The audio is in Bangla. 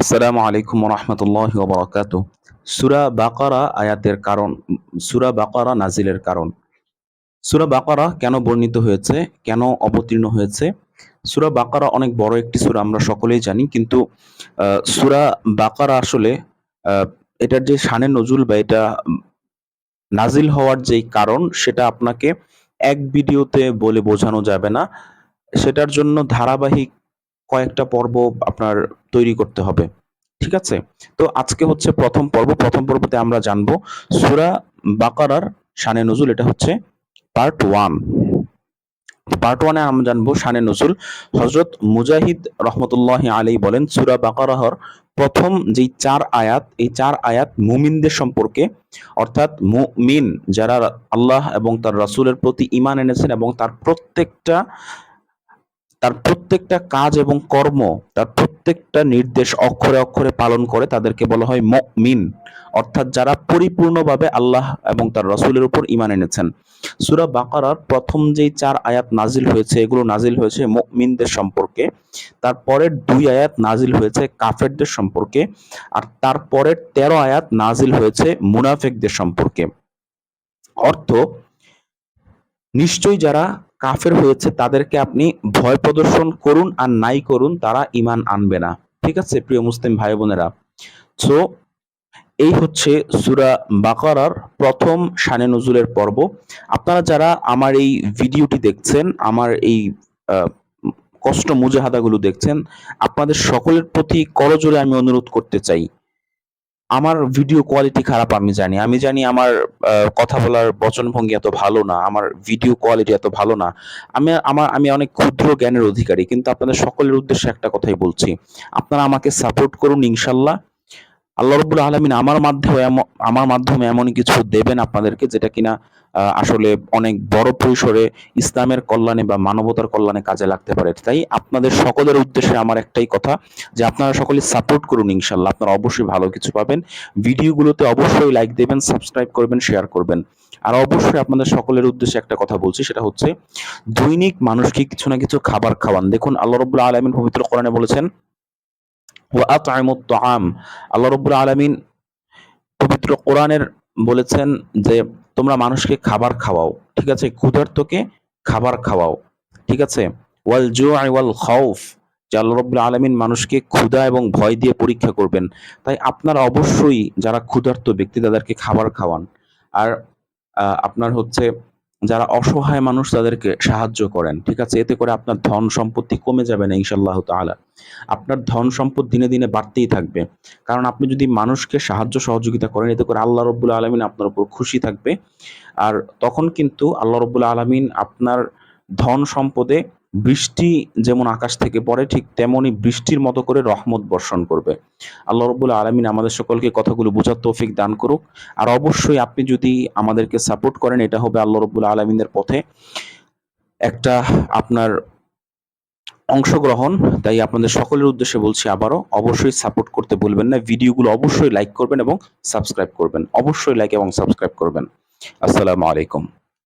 আসসালামু আলাইকুম রহমতুল্লাহ বরকাত সুরা বাকারা আয়াতের কারণ, সুরা বাকারা নাজিলের কারণ। সুরা বাকারা কেন বর্ণিত হয়েছে, কেন অবতীর্ণ হয়েছে? সুরা বাকারা অনেক বড় একটি সুরা, আমরা সকলেই জানি, কিন্তু সুরা বাকারা আসলে এটার যে শানে নজুল বা এটা নাজিল হওয়ার যেই কারণ, সেটা আপনাকে এক ভিডিওতে বলে বোঝানো যাবে না। সেটার জন্য ধারাবাহিক কয়েকটা পর্ব আপনার তৈরি করতে হবে, ঠিক আছে? তো আজকে হচ্ছে প্রথম পর্ব, প্রথম পর্বতে আমরা জানব সুরা বাকারার শানে নজুল, এটা হচ্ছে পার্ট ওয়ান পার্ট ওয়ানে আমরা জানব শানে নজুল। হজরত মুজাহিদ রহমতুল্লাহ আলী বলেন, সুরা বাকারাহর প্রথম যেই চার আয়াত, এই চার আয়াত মুমিনদের সম্পর্কে, অর্থাৎ মুমিন যারা আল্লাহ এবং তার রাসূলের প্রতি ইমান এনেছেন এবং তার প্রত্যেকটা তার প্রত্যেকটা কাজ এবং কর্ম, তার প্রত্যেকটা নির্দেশ অক্ষরে অক্ষরে পালন করে তাদেরকে বলা হয় মুমিন। অর্থাৎ যারা পরিপূর্ণভাবে আল্লাহ এবং তার রসুলের উপর ইমান এনেছেন। সুরা বাকারার প্রথম যেই চার আয়াত নাজিল হয়েছে, এগুলো নাজিল হয়েছে মুমিনদের সম্পর্কে। তারপরের দুই আয়াত নাজিল হয়েছে কাফেরদের সম্পর্কে। আর তারপরের তেরো আয়াত নাজিল হয়েছে মুনাফেকদের সম্পর্কে। অর্থ, নিশ্চয়ই যারা কাফের হয়েছে, তাদেরকে আপনি ভয় প্রদর্শন করুন আর নাই করুন, তারা ইমান আনবে না। ঠিক আছে, প্রিয় মুসলিম ভাই বোনেরা? সো এই হচ্ছে সুরা বাকারার প্রথম শানে নজুলের পর্ব। আপনারা যারা আমার এই ভিডিওটি দেখছেন, আমার এই কষ্ট মুজাহাদাগুলো দেখছেন, আপনাদের সকলের প্রতি করজোরে আমি অনুরোধ করতে চাই। আমার ভিডিও কোয়ালিটি খারাপ, আমি জানি। আমি জানি আমার কথা বলার বচনভঙ্গি এত ভালো না, আমার ভিডিও কোয়ালিটি এত ভালো না। আমি, আমার, আমি অনেক ক্ষুদ্র জ্ঞানের অধিকারী, কিন্তু আপনাদের সকলের উদ্দেশ্যে একটা কথাই বলছি। আপনারা আমাকে সাপোর্ট করুন, ইনশাল্লাহ। আল্লাহ রবুল আলমিন আমার মাধ্যমে আমার মাধ্যমে এমন কিছু দেবেন আপনাদেরকে যেটা কিনা আসলে অনেক বড় পরিসরে ইসলামের কল্যাণে বা মানবতার কল্যাণে কাজে লাগতে পারে। তাই আপনাদের সকলের উদ্দেশ্যে আমার একটাই কথা যে আপনারা সকলে সাপোর্ট করুন ইনশাল্লাহ আপনারা অবশ্যই ভালো কিছু পাবেন। ভিডিওগুলোতে অবশ্যই লাইক দেবেন সাবস্ক্রাইব করবেন শেয়ার করবেন। আর অবশ্যই আপনাদের সকলের উদ্দেশ্যে একটা কথা বলছি, সেটা হচ্ছে দৈনিক মানুষকে কিছু না কিছু খাবার খাওয়ান। দেখুন, আল্লাহ রবুল্লা আলমিন পবিত্র কোরআনে বলেছেন তাআম। আল্লাহ রাব্বুল আলামিন পবিত্র কোরআনের বলেছেন যে, তোমরা মানুষকে খাবার খাওয়াও, ঠিক আছে? ক্ষুধার্তকে খাবার খাওয়াও, ঠিক আছে? ওয়াল জুআ ওয়াল খাউফ, যে আল্লাহ রাব্বুল আলামিন মানুষকে ক্ষুধা এবং ভয় দিয়ে পরীক্ষা করবেন। তাই আপনারা অবশ্যই যারা ক্ষুধার্ত ব্যক্তি, তাদেরকে খাবার খাওয়ান। আর আপনার হচ্ছে যারা অসহায় মানুষ তাদেরকে সাহায্য করেন, ঠিক আছে? এতে করে আপনার ধন সম্পত্তি কমে যাবে না ইনশাল্লাহ তালা আপনার ধন সম্পদ দিনে দিনে বাড়তেই থাকবে। কারণ আপনি যদি মানুষকে সাহায্য সহযোগিতা করেন, এতে করে আল্লাহ রব্বুল আলমিন আপনার উপর খুশি থাকবে। আর তখন কিন্তু আল্লাহ রব্বুল আলমিন আপনার ধন সম্পদে বৃষ্টি যেমন আকাশ থেকে পড়ে, ঠিক তেমনই বৃষ্টির মতো করে রহমত বর্ষণ করবে। আল্লাহ রব্বুল আলমিন আমাদের সকলকে কথাগুলো বোঝার তৌফিক দান করুক। আর অবশ্যই আপনি যদি আমাদেরকে সাপোর্ট করেন, এটা হবে আল্লাহ রব্বুল আলমিনের পথে একটা আপনার অংশগ্রহণ। তাই আপনাদের সকলের উদ্দেশ্যে বলছি আবারও, অবশ্যই সাপোর্ট করতে ভুলবেন না। ভিডিওগুলো অবশ্যই লাইক করবেন এবং সাবস্ক্রাইব করবেন। অবশ্যই লাইক এবং সাবস্ক্রাইব করবেন। আসসালামু আলাইকুম।